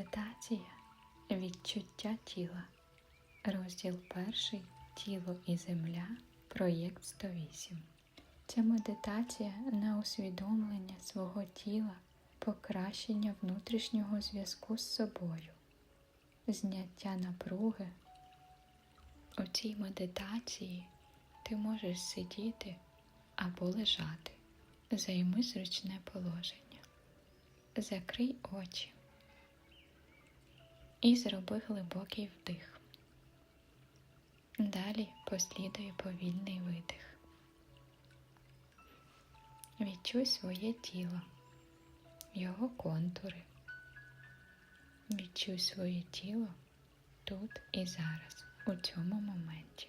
Медитація відчуття тіла. Розділ перший Тіло і земля. Проєкт 108. Ця медитація на усвідомлення свого тіла, покращення внутрішнього зв'язку з собою, зняття напруги. У цій медитації ти можеш сидіти або лежати. Займи зручне положення. Закрий очі і зроби глибокий вдих. Далі послідує повільний видих. Відчуй своє тіло, його контури. Відчуй своє тіло тут і зараз, у цьому моменті.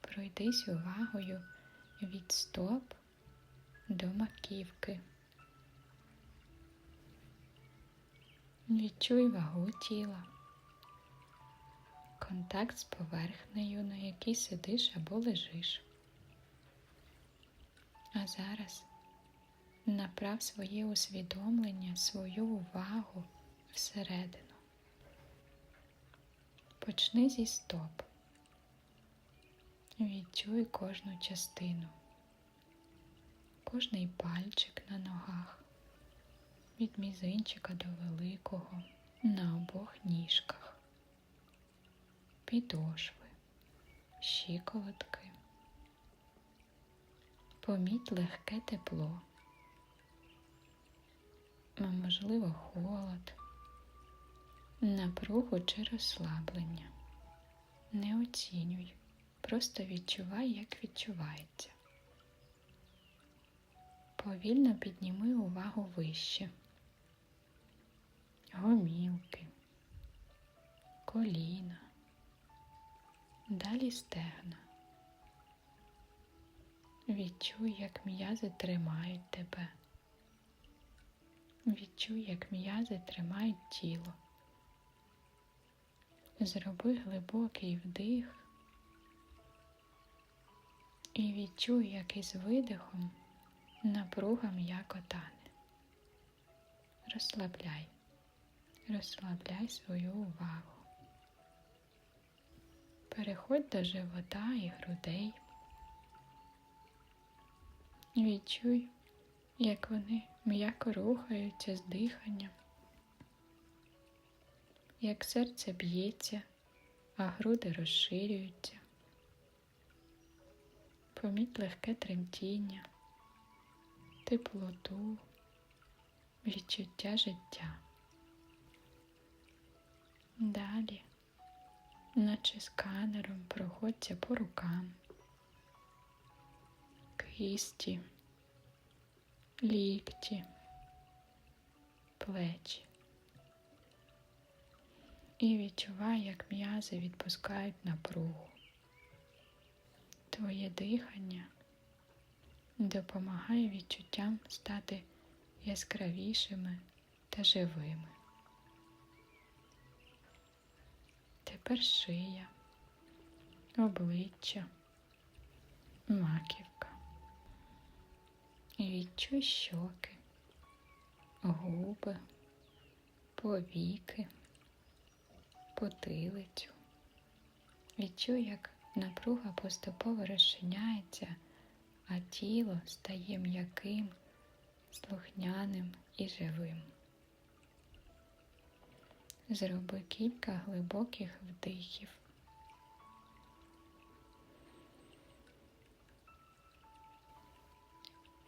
Пройдись увагою від стоп до маківки. Відчуй вагу тіла, контакт з поверхнею, на якій сидиш або лежиш. А зараз направ своє усвідомлення, свою увагу всередину. Почни зі стоп. Відчуй кожну частину, кожний пальчик на ногах від мізинчика до великого на обох ніжках, підошви, щиколотки. Поміть легке тепло, а можливо холод, напругу чи розслаблення. Не оцінюй, просто відчувай, як відчувається. Повільно підніми увагу вище коліна, далі стегна. Відчуй, як м'язи тримають тебе. Відчуй, як м'язи тримають тіло. Зроби глибокий вдих і відчуй, як із видихом напруга м'яко тане. Розслабляй розслабляй свою увагу. Переходь до живота і грудей. Відчуй, як вони м'яко рухаються з диханням, як серце б'ється, а груди розширюються. Поміть легке тремтіння, теплоту, відчуття життя. Далі, наче сканером проходься по рукам, кисті, лікті, плечі. І відчувай, як м'язи відпускають напругу. Твоє дихання допомагає відчуттям стати яскравішими та живими. Тепер шия, обличчя, маківка. Відчуй щоки, губи, повіки, потилицю. Відчуй, як напруга поступово розчиняється, а тіло стає м'яким, слухняним і живим. Зроби кілька глибоких вдихів.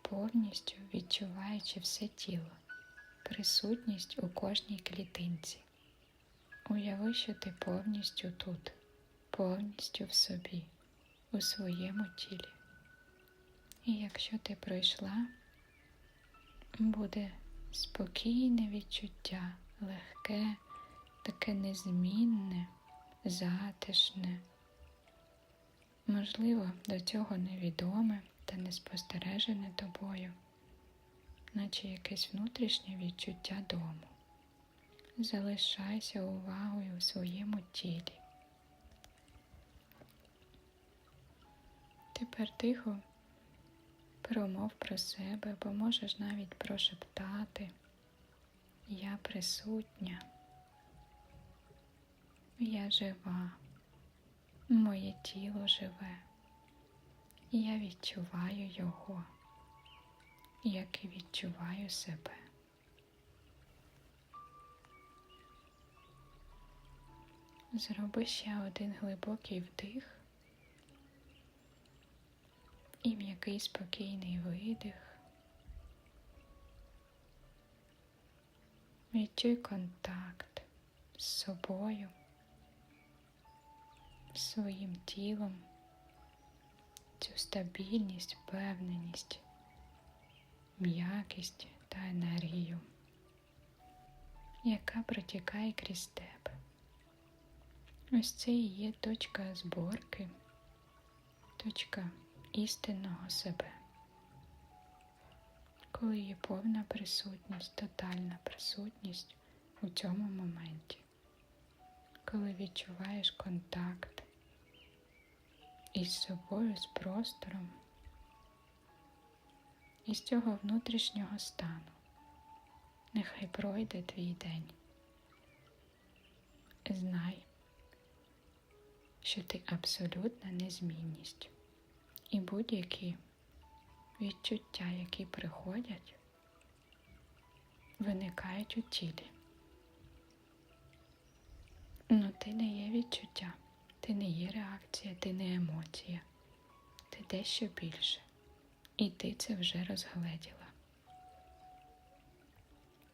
Повністю відчуваючи все тіло, присутність у кожній клітинці. Уяви, що ти повністю тут, повністю в собі, у своєму тілі. І якщо ти пройшла, буде спокійне відчуття, легке таке незмінне, затишне, можливо, до цього невідоме та неспостережене тобою, наче якесь внутрішнє відчуття дому. Залишайся увагою у своєму тілі. Тепер тихо промов про себе, або можеш навіть прошептати Я присутня. Я жива. Моє тіло живе. Я відчуваю його, як і відчуваю себе. Зроби ще один глибокий вдих і м'який спокійний видих. Відчуй контакт з собою, своїм тілом, цю стабільність, впевненість, м'якість та енергію, яка протікає крізь тебе. Ось це і є точка зборки, точка істинного себе, коли є повна присутність, тотальна присутність у цьому моменті, коли відчуваєш контакт із собою, з простором, із цього внутрішнього стану. Нехай пройде твій день. Знай, що ти абсолютна незмінність. І будь-які відчуття, які приходять, виникають у тілі. Ну ти не є відчуття, ти не є реакція, ти не емоція, ти дещо більше. І ти це вже розгледіла.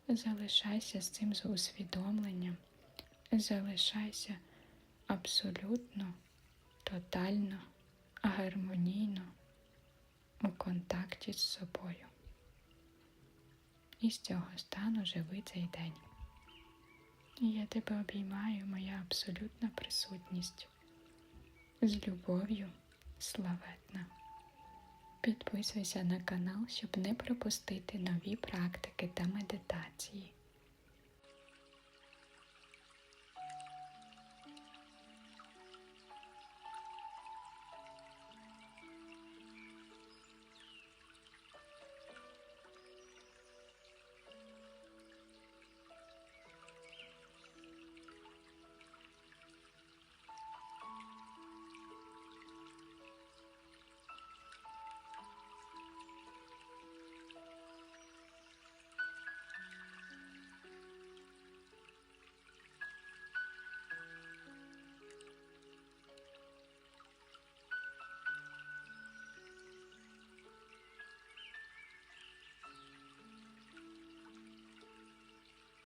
Залишайся з цим з усвідомленням, залишайся абсолютно, тотально, гармонійно у контакті з собою. І з цього стану живи цей день. Я тебе обіймаю, моя абсолютна присутність. З любов'ю славетна. Підписуйся на канал, щоб не пропустити нові практики та медитації.